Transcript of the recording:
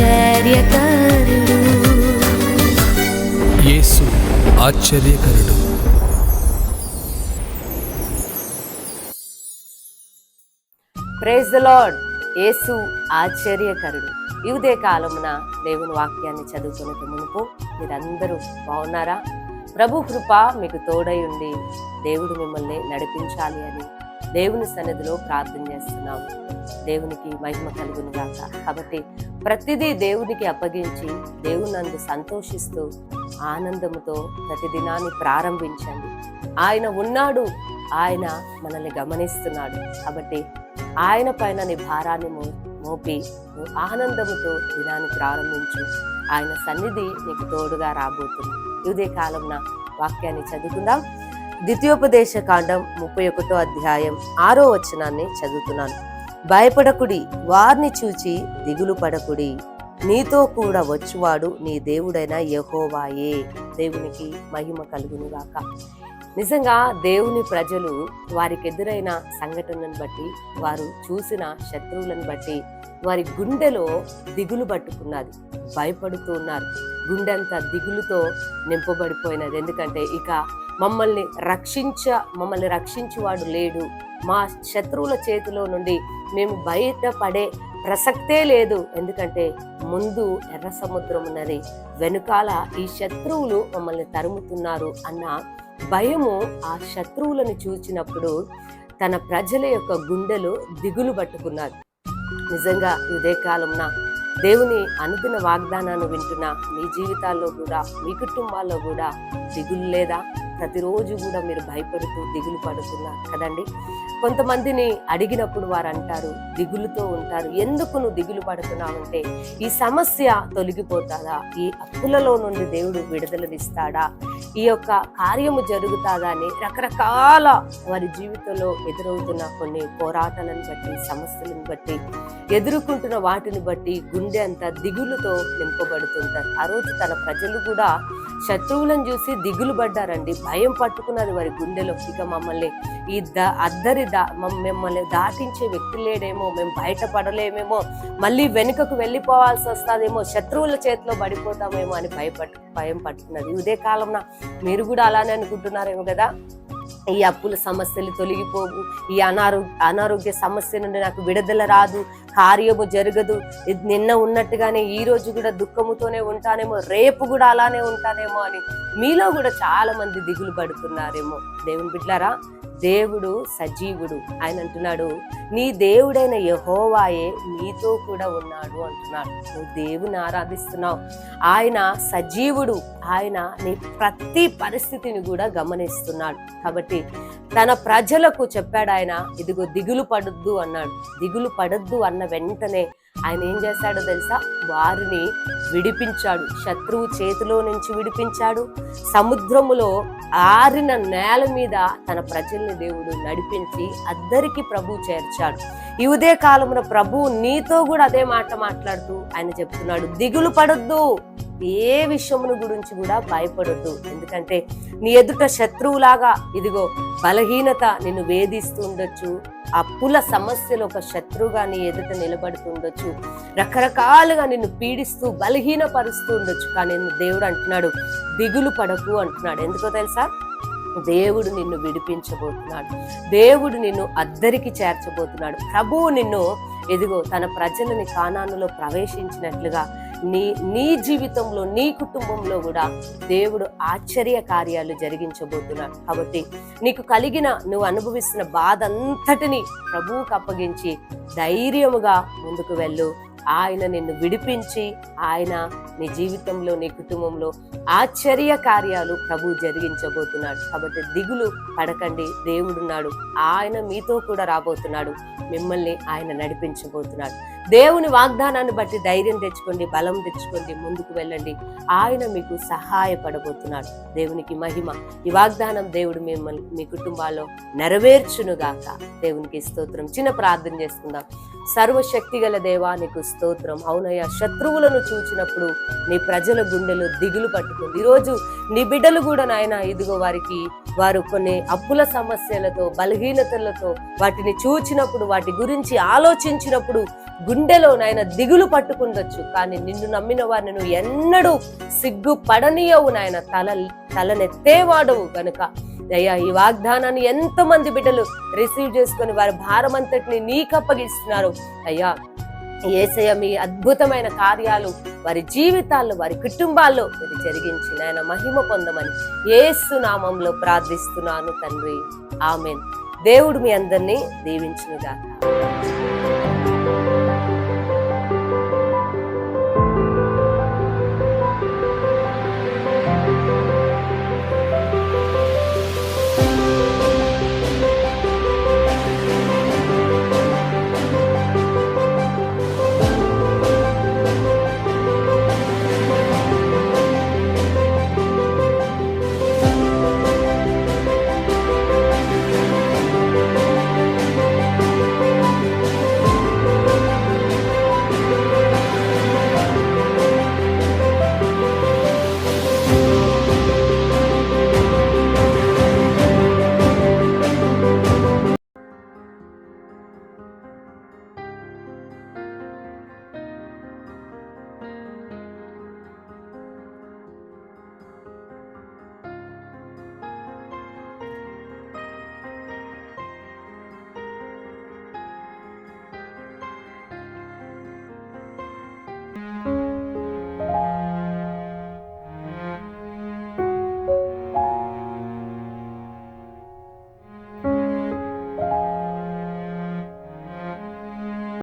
ఆశ్చర్యకరుడు. యేసు ఆశ్చర్యకరుడు. Praise the lord. యేసు ఆశ్చర్యకరుడు. ఈ ఉదయ కాలమున దేవుని వాక్యాన్ని చదువుకునే మునుపు మీరందరూ బాగున్నారా? ప్రభు కృప మీకు తోడై ఉండి దేవుడు మిమ్మల్ని నడిపించాలి అని దేవుని సన్నిధిలో ప్రార్థన చేస్తున్నాము. దేవునికి మహిమ కలుగును గాక. కాబట్టి ప్రతిదీ దేవునికి అప్పగించి దేవునందు సంతోషిస్తూ ఆనందముతో ప్రతిదినాన్ని ప్రారంభించండి. ఆయన ఉన్నాడు ఆయన మనల్ని గమనిస్తున్నాడు. కాబట్టి ఆయన పైన నీ భారాన్ని మో మోపి నువ్వు ఆనందముతో దినాన్ని ప్రారంభించు. ఆయన సన్నిధి నీకు తోడుగా రాబోతుంది. ఇదే కాలంన వాక్యాన్ని చదువుకుందాం. ద్వితీయోపదేశ కాండం ముప్పై ఒకటో అధ్యాయం ఆరో వచనాన్ని చదువుతున్నాను. భయపడకుడి వారిని చూచి దిగులు పడకుడి. నీతో కూడా వచ్చువాడు నీ దేవుడైన యహోవాయే. దేవునికి మహిమ కలుగునుగాక. నిజంగా దేవుని ప్రజలు వారికి ఎదురైన సంఘటనను బట్టి వారు చూసిన శత్రువులను బట్టి వారి గుండెలో దిగులు పట్టుకున్నది భయపడుతూ ఉన్నారు. గుండె అంతా దిగులుతో నింపబడిపోయినది. ఎందుకంటే ఇక మమ్మల్ని రక్షించ మమ్మల్ని రక్షించేవాడు లేడు. మా శత్రువుల చేతిలో నుండి మేము బయటపడే ప్రసక్తే లేదు. ఎందుకంటే ముందు ఎర్ర సముద్రం ఉన్నది వెనుకాల ఈ శత్రువులు మమ్మల్ని తరుముతున్నారు అన్న భయము ఆ శత్రువులను చూచినప్పుడు తన ప్రజల యొక్క గుండెలు దిగులు పట్టుకున్నారు నిజంగా ఇదే కాలంన దేవుని అనుదిన వాగ్దానాన్ని వింటున్న మీ జీవితాల్లో కూడా మీ కుటుంబాల్లో కూడా దిగులు లేదా? ప్రతిరోజు కూడా మీరు భయపడుతూ దిగులు పడుతున్నారు కదండి. కొంతమందిని అడిగినప్పుడు వారు అంటారు దిగులుతో ఉంటారు. ఎందుకు నువ్వు దిగులు పడుతున్నావంటే ఈ సమస్య తొలగిపోతాదా? ఈ అప్పులలో నుండి దేవుడు విడుదలనిస్తాడా? ఈ యొక్క కార్యము జరుగుతాదా రకరకాల వారి జీవితంలో ఎదురవుతున్న కొన్ని పోరాటాలను బట్టి సమస్యలను బట్టి ఎదుర్కొంటున్న వాటిని బట్టి గుండె అంతా దిగులుతో నింపబడుతుంటారు. ఆ రోజు తన ప్రజలు కూడా శత్రువులను చూసి దిగులు పడ్డారండి. భయం పట్టుకున్నది వారి గుండెలో. ఇక మమ్మల్ని ఈ ద అద్దరి దా మిమ్మల్ని దాటించే వ్యక్తి లేడేమో మేము బయటపడలేమేమో మళ్ళీ వెనుకకు వెళ్ళిపోవాల్సి వస్తుందేమో శత్రువుల చేతిలో పడిపోతామేమో అని భయపట్టు భయం పట్టుకున్నది ఇదే కాలంలో మీరు కూడా అలానే అనుకుంటున్నారేమో కదా? ఈ అప్పుల సమస్యలు తొలగిపోవు ఈ అనారో అనారోగ్య సమస్య నుండి నాకు విడుదల రాదు కార్యము జరగదు నిన్న ఉన్నట్టుగానే ఈ రోజు కూడా దుఃఖముతోనే ఉంటానేమో రేపు కూడా అలానే ఉంటానేమో అని మీలో కూడా చాలా మంది దిగులు పడుతున్నారేమో. దేవుని బిడ్లారా దేవుడు సజీవుడు. ఆయన అంటున్నాడు నీ దేవుడైన యహోవాయే నీతో కూడా ఉన్నాడు అంటున్నాడు. నువ్వు దేవుని ఆరాధిస్తున్నావు. ఆయన సజీవుడు. ఆయన నీ ప్రతి పరిస్థితిని కూడా గమనిస్తున్నాడు. కాబట్టి తన ప్రజలకు చెప్పాడు ఆయన ఇదిగో దిగులు పడొద్దు అన్నాడు. దిగులు పడొద్దు అన్న వెంటనే ఆయన ఏం చేశాడో తెలుసా? వారిని విడిపించాడు. శత్రువు చేతిలో నుంచి విడిపించాడు. సముద్రములో ఆరిన నేల మీద తన ప్రజల్ని దేవుడు నడిపించి అద్దరికి ప్రభు చేర్చాడు. ఈ ఉదయ కాలంలో ప్రభు నీతో కూడా అదే మాట మాట్లాడుతూ ఆయన చెప్తున్నాడు దిగులు పడొద్దు. ఏ విషయమును గురించి కూడా భయపడొద్దు. ఎందుకంటే నీ ఎదుట శత్రువులాగా ఇదిగో బలహీనత నిన్ను వేధిస్తూ ఉండొచ్చు. అప్పుల సమస్యలు ఒక శత్రువుగా నీ ఎదుట నిలబడుతుండొచ్చు. రకరకాలుగా నిన్ను పీడిస్తూ బలహీనపరుస్తూ ఉండొచ్చు. కానీ దేవుడు అంటున్నాడు దిగులు పడకు అంటున్నాడు. ఎందుకో తెలుసా? దేవుడు నిన్ను విడిపించబోతున్నాడు. దేవుడు నిన్ను అద్దరికి చేర్చబోతున్నాడు. ప్రభువు నిన్ను ఎదిగో తన ప్రజలని కానానులో ప్రవేశించినట్లుగా నీ నీ జీవితంలో నీ కుటుంబంలో కూడా దేవుడు ఆశ్చర్య కార్యాలు జరిగించబోతున్నాడు. కాబట్టి నీకు కలిగిన నువ్వు అనుభవిస్తున్న బాధ అంతటిని ప్రభువుకు అప్పగించి ధైర్యముగా ముందుకు వెళ్ళు. ఆయన నిన్ను విడిపించి ఆయన నీ జీవితంలో నీ కుటుంబంలో ఆశ్చర్య కార్యాలు ప్రభు జరిగించబోతున్నాడు. కాబట్టి దిగులు పడకండి. దేవుడున్నాడు. ఆయన మీతో కూడా రాబోతున్నాడు. మిమ్మల్ని ఆయన నడిపించబోతున్నాడు. దేవుని వాగ్దానాన్ని బట్టి ధైర్యం తెచ్చుకోండి బలం తెచ్చుకోండి ముందుకు వెళ్ళండి. ఆయన మీకు సహాయపడబోతున్నాడు. దేవునికి మహిమ. ఈ వాగ్దానం దేవుడు మిమ్మల్ని మీ కుటుంబాల్లో నెరవేర్చునుగాక. దేవునికి స్తోత్రం. చిన్న ప్రార్థన చేసుకుందాం. సర్వశక్తిగల దేవా నీకు స్తోత్రం. అవునయ్య శత్రువులను చూచినప్పుడు నీ ప్రజల గుండెలు దిగులు పట్టుకుంది. ఈరోజు నీ బిడ్డలు కూడా నాయన ఇదిగో వారికి వారు కొన్ని అప్పుల సమస్యలతో బలహీనతలతో వాటిని చూచినప్పుడు వాటి గురించి ఆలోచించినప్పుడు గుండె నాయన దిగులు పట్టుకుండొచ్చు. కానీ నిన్ను నమ్మిన వారిని నువ్వు ఎన్నడూ సిగ్గు పడనీయవు నాయన. తల తలనెత్తేవాడవు గనుక. అయ్యా ఈ వాగ్దానాన్ని ఎంతమంది బిడ్డలు రిసీవ్ చేసుకొని వారి భారం అంతటిని నీకు అప్పగిస్తున్నారు అయ్యా ఏసయ్య మీ అద్భుతమైన కార్యాలు వారి జీవితాల్లో వారి కుటుంబాల్లో మీరు జరిగించి నాయన మహిమ పొందమని ఏసు నామంలో ప్రార్థిస్తున్నాను తండ్రి. ఆమెన్. దేవుడు మీ అందరినీ దీవించునుగాక.